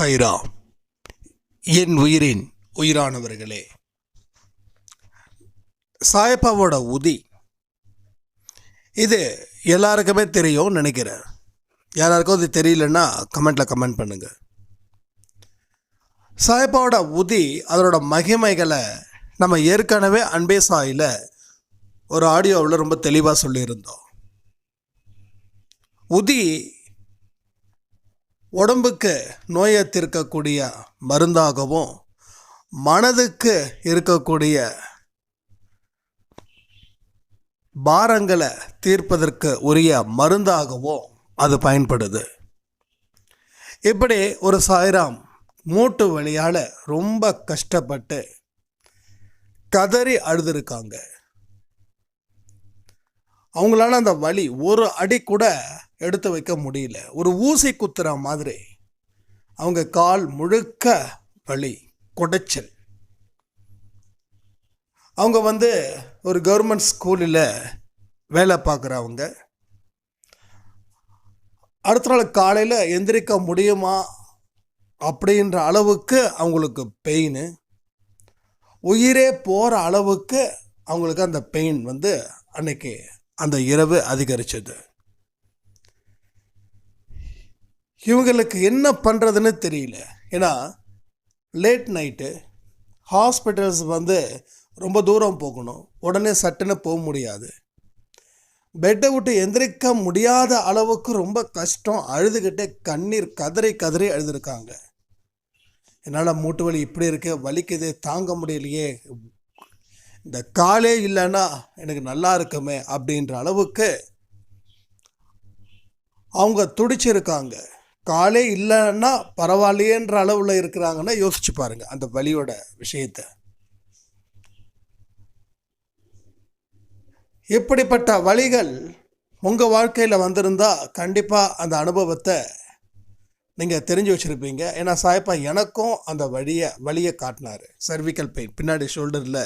சைரா என் உயிரின் உயிரானவர்களே. சாயப்பாவோட உதி. இது எல்லாருக்குமே தெரியும் நினைக்கிறேன். யாராருக்கும் அது தெரியலன்னா கமெண்ட்டில் கமெண்ட் பண்ணுங்கள் சாயப்பாவோட உதி அதனோட மகிமைகளை நம்ம ஏற்கனவே அன்பே சாயில் ஒரு ஆடியோவில் ரொம்ப தெளிவாக சொல்லியிருந்தோம். உதி உடம்புக்கு நோயை தீர்க்கக்கூடிய மருந்தாகவும் மனதுக்கு இருக்கக்கூடிய பாரங்களை தீர்ப்பதற்கு உரிய மருந்தாகவும் அது பயன்படுது. இப்படி ஒரு சாய்ராம் மூட்டு வழியால் ரொம்ப கஷ்டப்பட்டு கதறி அழுதுருக்காங்க. அவங்களால அந்த வலி ஒரு அடி கூட எடுத்து வைக்க முடியல. ஒரு ஊசி குத்துற மாதிரி. அவங்க கால் முழுக்க வலி குடைச்சல். அவங்க வந்து ஒரு கவர்மெண்ட் ஸ்கூலில் வேலை பார்க்குறவங்க. அடுத்த நாள் காலையில் எந்திரிக்க முடியுமா? அப்படின்ற அளவுக்கு அவங்களுக்கு பெயின் உயிரே போகிற அளவுக்கு அவங்களுக்கு அந்த பெயின் வந்து அன்னைக்கு அந்த இரவு அதிகரிச்சது. இவங்களுக்கு என்ன பண்ணுறதுன்னு தெரியல. ஏன்னா லேட் நைட்டு ஹாஸ்பிட்டல்ஸ் வந்து ரொம்ப தூரம் போகணும். உடனே சட்டுன்னு போக முடியாது. பெட்டை விட்டு எந்திரிக்க முடியாத அளவுக்கு ரொம்ப கஷ்டம். அழுதுகிட்டே கண்ணீர் கதறி கதறி அழுதுருக்காங்க என்னால் மூட்டு வலி இப்படி இருக்கு வலிக்குது தாங்க முடியலையே இந்த காலே இல்லைன்னா எனக்கு நல்லா இருக்குமே அப்படின்ற அளவுக்கு அவங்க துடிச்சிருக்காங்க. காலே இல்லைன்னா பரவாயில்லையேன்ற அளவில் இருக்கிறாங்கன்னா யோசிச்சு பாருங்க அந்த வலியோட விஷயத்தை. இப்படிப்பட்ட வழிகள் உங்கள் வாழ்க்கையில் வந்திருந்தா கண்டிப்பாக அந்த அனுபவத்தை நீங்கள் தெரிஞ்சு வச்சுருப்பீங்க. ஏன்னா சாயப்பா எனக்கும் அந்த வழியை வழியை காட்டினார். சர்விக்கல் பெயின் பின்னாடி ஷோல்டரில்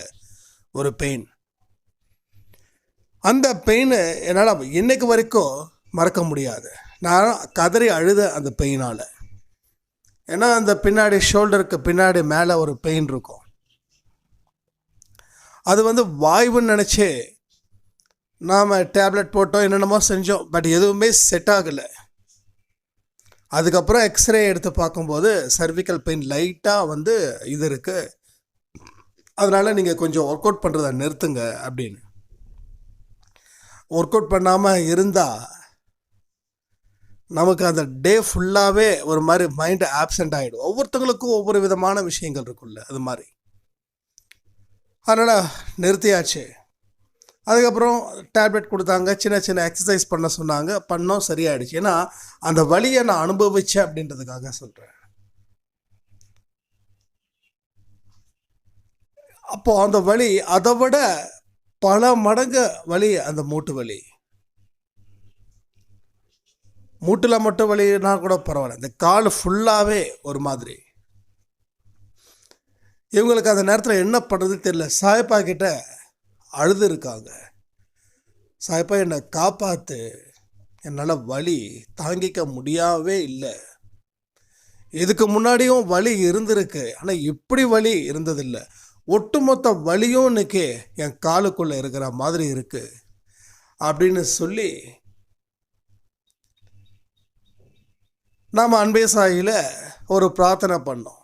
ஒரு பெயின் அந்த பெயினை என்னால் இன்னைக்கு வரைக்கும் மறக்க முடியாது. நான் கதறி அழுத அந்த பெயினால் ஏன்னா அந்த பின்னாடி ஷோல்டருக்கு பின்னாடி மேலே ஒரு பெயின் இருக்கும். அது வந்து வாய்வுன்னு நினச்சி நாம் டேப்லெட் போட்டோம் என்னென்னமோ செஞ்சோம் பட் எதுவுமே செட் ஆகலை. அதுக்கப்புறம் எக்ஸ்ரே எடுத்து பார்க்கும்போது சர்விக்கல் பெயின் லைட்டாக வந்து இது இருக்குது அதனால் நீங்கள் கொஞ்சம் ஒர்க் அவுட் பண்ணுறத நிறுத்துங்க அப்படின்னு. ஒர்க் அவுட் பண்ணாமல் இருந்தால் நமக்கு அந்த டே ஃபுல்லாகவே ஒரு மாதிரி மைண்டு ஆப்சண்ட் ஆகிடும் ஒவ்வொருத்தங்களுக்கும் ஒவ்வொரு விதமான விஷயங்கள் இருக்குல்ல அது மாதிரி. அதனால் நிறுத்தியாச்சு. அதுக்கப்புறம் டேப்லெட் கொடுத்தாங்க சின்ன சின்ன எக்ஸசைஸ் பண்ண சொன்னாங்க பண்ணோம் சரியாயிடுச்சு. ஏன்னா அந்த வழியை நான் அனுபவிச்சேன் அப்படின்றதுக்காக சொல்கிறேன் அப்போது அந்த வலி அதை விட பல மடங்கு வலி அந்த மூட்டு வலி. மூட்டில் மட்டும் வலினா கூட பரவாயில்ல. இந்த கால் ஃபுல்லாகவே ஒரு மாதிரி. இவங்களுக்கு அந்த நேரத்தில் என்ன பண்ணுறது தெரியல. சாயப்பா கிட்ட அழுது இருக்காங்க. சாயப்பா என்னை காப்பாற்று என்னால் வலி தாங்கிக்க முடியவே இல்லை. இதுக்கு முன்னாடியும் வலி இருந்திருக்கு. ஆனால் இப்படி வலி இருந்ததில்லை. ஒட்டுமொத்த வலியும் இன்னைக்கு என் காலுக்குள்ளே இருக்கிற மாதிரி இருக்குது அப்படின்னு சொல்லி நாம் அன்பே சாயில் ஒரு பிரார்த்தனை பண்ணோம்.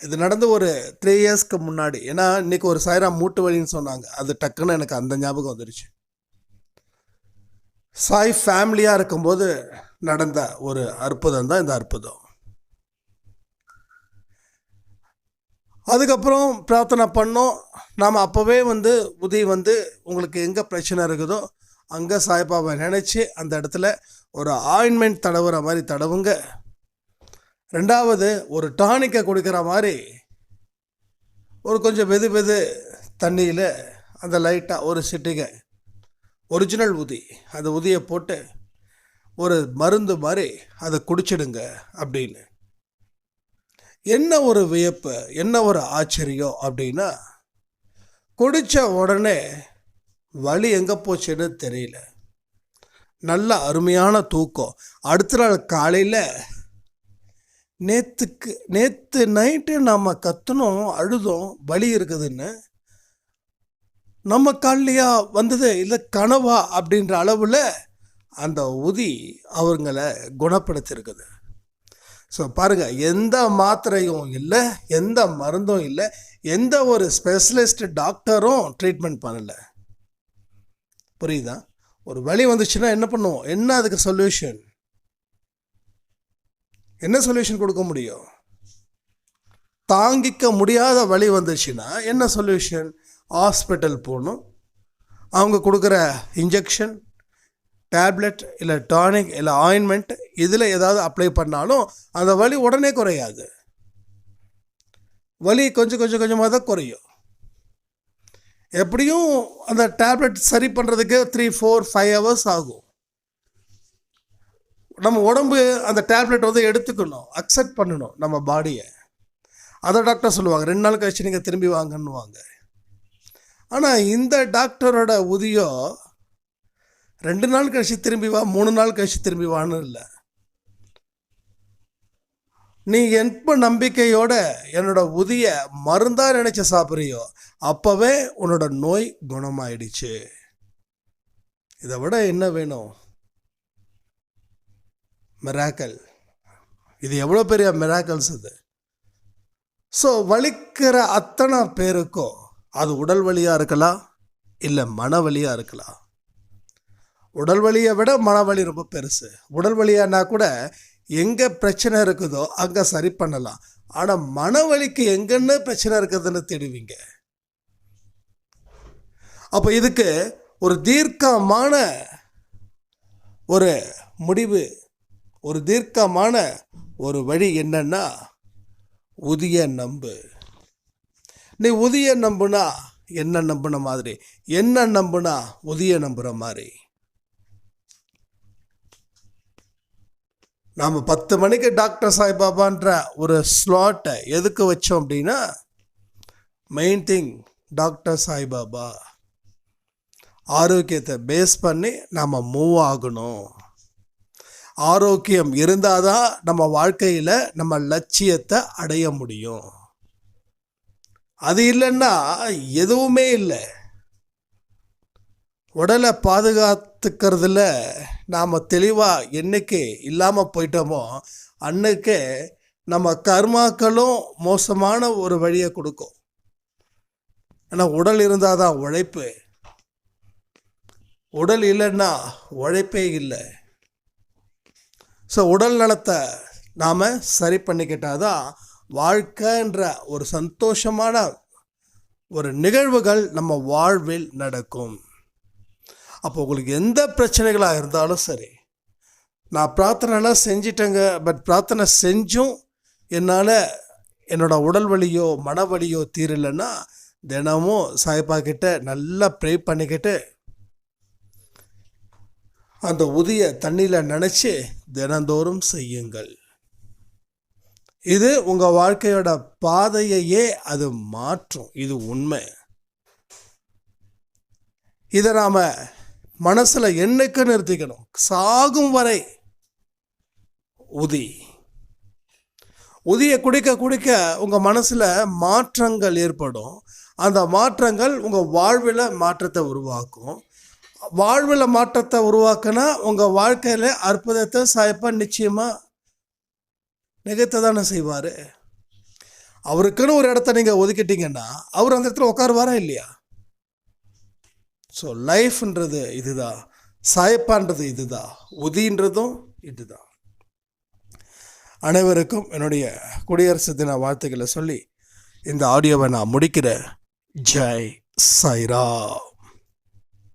இது நடந்து ஒரு த்ரீ இயர்ஸ்க்கு முன்னாடி. ஏன்னா இன்னைக்கு ஒரு சாய்ராம் மூட்டு வலின்னு சொன்னாங்க. அது டக்குன்னு எனக்கு அந்த ஞாபகம் வந்துருச்சு. சாய் ஃபேமிலியாக இருக்கும்போது நடந்த ஒரு அற்புதம் தான் இந்த அற்புதம். அதுக்கப்புறம் பிரார்த்தனை பண்ணோம். நாம் அப்போவே வந்து உதவி வந்து உங்களுக்கு எங்கே பிரச்சனை இருக்குதோ அங்கே சாய்பாபா நினச்சி அந்த இடத்துல ஒரு ஆயின்மெண்ட் தடவுற மாதிரி தடவுங்க. ரெண்டாவது ஒரு டானிக்கை கொடுக்குற மாதிரி ஒரு கொஞ்சம் வெது வெது தண்ணியில் அந்த லைட்டாக ஒரு சிட்டிகை ஒரிஜினல் உதி அந்த உதியை போட்டு ஒரு மருந்து மாதிரி அதை குடிச்சிடுங்க அப்படின்னு. என்ன ஒரு வியப்பு என்ன ஒரு ஆச்சரியம் அப்படின்னா குடித்த உடனே வலி எங்கே போச்சுன்னு தெரியல. நல்ல அருமையான தூக்கம். அடுத்த நாள் காலையில் நேற்றுக்கு நேற்று நைட்டு நாம் கத்துனோம் அழுதோம் வலி இருக்குதுன்னு. நம்ம கால்லையா வந்தது இல்லை கனவா அப்படின்ற அளவில் அந்த உதி அவங்கள குணப்படுத்தியிருக்குது ஸோ பாருங்கள் எந்த மாத்திரையும் இல்லை எந்த மருந்தும் இல்லை எந்த ஒரு ஸ்பெஷலிஸ்ட் டாக்டரும் ட்ரீட்மெண்ட் பண்ணலை. புரியுதா? ஒரு வழி வந்துச்சுன்னா என்ன பண்ணுவோம்? என்ன அதுக்கு சொல்யூஷன் என்ன சொல்யூஷன் கொடுக்க முடியும்? தாங்கிக்க முடியாத வழி வந்துச்சுன்னா என்ன சொல்யூஷன் ஹாஸ்பிட்டல் போகணும். அவங்க கொடுக்குற இன்ஜெக்ஷன் டேப்லெட் இல்லை டானிக் இல்லை ஆயின்மெண்ட் இதில் ஏதாவது அப்ளை பண்ணாலும் அந்த வலி உடனே குறையாது. வலி கொஞ்சம் கொஞ்சம் கொஞ்சமாக தான் குறையும். எப்படியும் அந்த டேப்லெட் சரி பண்ணுறதுக்கு த்ரீ ஃபோர் ஃபைவ் ஹவர்ஸ் ஆகும். நம்ம உடம்பு அந்த டேப்லெட் வந்து எடுத்துக்கணும் அக்செப்ட் பண்ணணும் நம்ம பாடியை அதை டாக்டர் சொல்லுவாங்க ரெண்டு நாள் கழிச்சு நீங்கள் திரும்பி வாங்கன்னுவாங்க. ஆனால் இந்த டாக்டரோட உதியம் ரெண்டு நாள் கழிச்சு திரும்பி வா மூணு நாள் கழிச்சு திரும்பி வான்னு இல்லை. நீ எப்போ நம்பிக்கையோட என்னோட உதிய மருந்தா நினைச்சு சாப்பிட்றியோ அப்போவே உன்னோட நோய் குணமாயிடுச்சு. இதை விட என்ன வேணும்? மிராக்கல் இது எவ்வளோ பெரிய மிராக்கல்ஸ் இது? ஸோ வலிக்கிற அத்தனை பேருக்கும் அது உடல் வலியாக இருக்கலாம் இல்லை மன வலியாக இருக்கலாம். உடல் வலியை விட மனவலி ரொம்ப பெருசு. உடல் வலியானா கூட எங்கே பிரச்சனை இருக்குதோ அங்கே சரி பண்ணலாம். ஆனால் மனவலிக்கு எங்கன்னு பிரச்சனை இருக்குதுன்னு தேடுவீங்க. அப்போ இதுக்கு ஒரு தீர்க்கமான ஒரு முடிவு ஒரு தீர்க்கமான ஒரு வழி என்னன்னா உதிய நம்பு. நீ உதிய நம்புனா என்ன நம்புன மாதிரி? என்ன நம்புனா உதிய நம்புகிற மாதிரி? நாம் பத்து மணிக்கு டாக்டர் சாய்பாபான்ற ஒரு ஸ்லாட்டை எதுக்கு வச்சோம் அப்படின்னா மெயின் திங் டாக்டர் சாய்பாபா ஆரோக்கியத்தை பேஸ் பண்ணி நாம் மூவ் ஆகணும். ஆரோக்கியம் இருந்தால் தான் நம்ம வாழ்க்கையில் நம்ம லட்சியத்தை அடைய முடியும். அது இல்லைன்னா எதுவுமே இல்லை. உடலை பாதுகாத்துக்கிறதுல நாம் தெளிவாக என்னைக்கு இல்லாமல் போயிட்டோமோ அன்னைக்கு நம்ம கர்மாக்களும் மோசமான ஒரு வழியை கொடுக்கும். ஆனால் உடல் இருந்தால் தான் உழைப்பு. உடல் இல்லைன்னா உழைப்பே இல்லை. ஸோ உடல் நலத்தை நாம் சரி பண்ணிக்கிட்டால் தான் வாழ்க்கைன்ற ஒரு சந்தோஷமான ஒரு நிகழ்வுகள் நம்ம வாழ்வில் நடக்கும். அப்போ உங்களுக்கு எந்த பிரச்சனைகளாக இருந்தாலும் சரி. நான் பிரார்த்தனைலாம் செஞ்சிட்டேங்க பட் பிரார்த்தனை செஞ்சும் என்னால் என்னோடய உடல் வலியோ மன வலியோ தீரலைன்னா தினமும் சாய்பா கிட்ட நல்லா ப்ரே பண்ணிக்கிட்டு அந்த உதிய தண்ணியில் நினச்சி தினந்தோறும் செய்யுங்கள். இது உங்கள் வாழ்க்கையோட பாதையையே அது மாற்றும். இது உண்மை. இதை நாம் மனசில் என்னைக்கு நிறுத்திக்கணும். சாகும் வரை உதி. உதிய குடிக்க குடிக்க உங்கள் மனசில் மாற்றங்கள் ஏற்படும். அந்த மாற்றங்கள் உங்கள் வாழ்வில் மாற்றத்தை உருவாக்கும். வாழ்வில் மாற்றத்தை உருவாக்குனா உங்கள் வாழ்க்கையில் அற்புதத்தை சாய்ப்பா நிச்சயமாக நிகழ்த்த தானே செய்வார். அவருக்குன்னு ஒரு இடத்த நீங்கள் ஒதுக்கிட்டீங்கன்னா அவர் அந்த இடத்துல உட்காருவாரா இல்லையா? ஸோ லைஃப்ன்றது இதுதான் சாயப்பான்றது இதுதான் உதின்றதும் இதுதான் அனைவருக்கும் என்னுடைய குடியரசு தின வாழ்த்துக்களை சொல்லி இந்த ஆடியோவை நான் முடிக்கிறேன் ஜெய் சாய்ரா